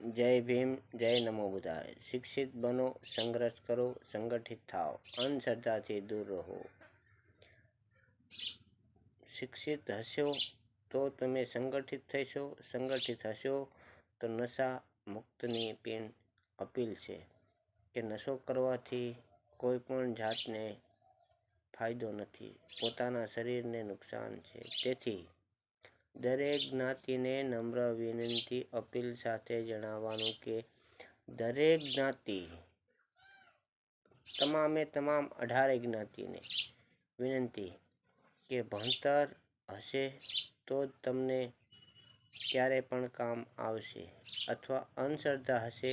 જય ભીમ, જય નમો બુધાય. શિક્ષિત બનો, સંઘર્ષ કરો, સંગઠિત થાઓ, અંધશ્રદ્ધાથી દૂર રહો. શિક્ષિત હશો તો તમે સંગઠિત થશો, સંગઠિત હશો તો નશા મુક્તની પેન અપીલ છે કે નશો કરવાથી કોઈ પણ જાતને ફાયદો નથી. પોતાના શરીરને નુકસાન છે. તેથી દરેક જ્ઞાતિને નમ્ર વિનંતી, અપીલ સાથે જણાવવાનું કે દરેક જ્ઞાતિ, તમામે તમામ અઢારે જ્ઞાતિને વિનંતી કે ભણતર હશે તો જ તમને ક્યારે પણ કામ આવશે અથવા અંધશ્રદ્ધા હશે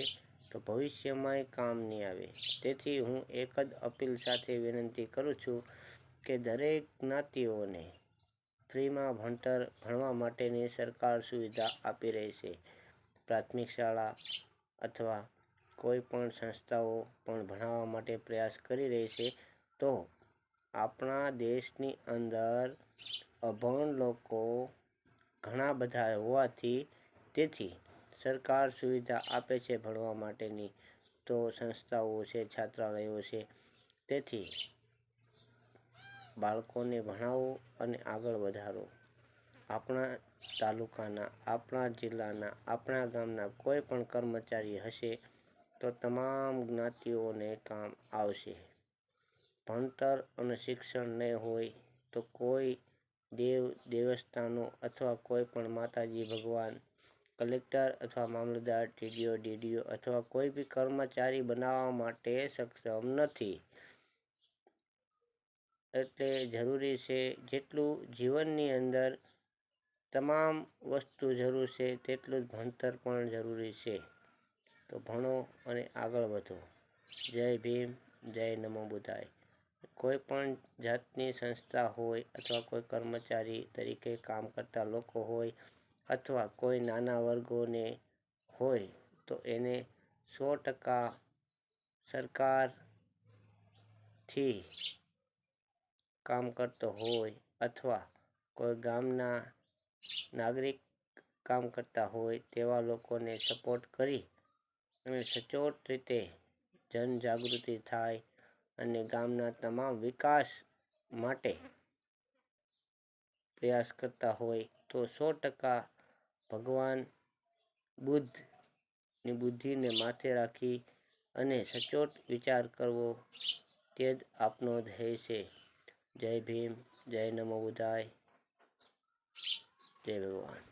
તો ભવિષ્યમાંય કામ નહીં આવે. તેથી હું એક જ અપીલ સાથે વિનંતી કરું છું કે દરેક જ્ઞાતિઓને ફ્રીમાં ભણતર ભણવા માટેની સરકાર સુવિધા આપી રહી છે. પ્રાથમિક શાળા અથવા કોઈ પણ સંસ્થાઓ પણ ભણાવવા માટે પ્રયાસ કરી રહી છે. તો આપણા દેશની અંદર અભણ લોકો ઘણા બધા હોવાથી તેથી સરકાર સુવિધા આપે છે ભણવા માટેની. તો સંસ્થાઓ છે, છાત્રાલયો છે. તેથી બાળકોને ભણાવો અને આગળ વધારો. આપણા તાલુકાના, આપણા જિલ્લાના, આપણા ગામના કોઈ પણ કર્મચારી હશે તો તમામ જ્ઞાતિઓને કામ આવશે. ભણતર અને શિક્ષણ નહીં હોય તો કોઈ દેવ, દેવસ્થાનો અથવા કોઈ પણ માતાજી ભગવાન, કલેક્ટર અથવા મામલતદાર, ટીડીઓ, ડીડીઓ અથવા કોઈ બી કર્મચારી બનાવવા માટે સક્ષમ નથી. એટલે જરૂરી છે જેટલું જીવનની અંદર તમામ વસ્તુ જરૂર છે તેટલું જ ભણતર પણ જરૂરી છે. તો ભણો અને આગળ વધો. જય ભીમ, જય નમો બુધાય કોઈ પણ જાતની સંસ્થા હોય અથવા કોઈ કર્મચારી તરીકે કામ કરતા લોકો હોય અથવા કોઈ નાના વર્ગોને હોય તો એને સો ટકા સરકારથી કામ કરતો હોય અથવા કોઈ ગામના નાગરિક કામ કરતા હોય તેવા લોકોને સપોર્ટ કરી અને સચોટ રીતે જનજાગૃતિ થાય અને ગામના તમામ વિકાસ માટે પ્રયાસ કરતા હોય તો સો ટકા ભગવાન બુદ્ધની બુદ્ધિને માથે રાખી અને સચોટ વિચાર કરવો તે જ આપનો ધ્યેય છે. જય ભીમ જય નમો બુધાય જય ભગવાન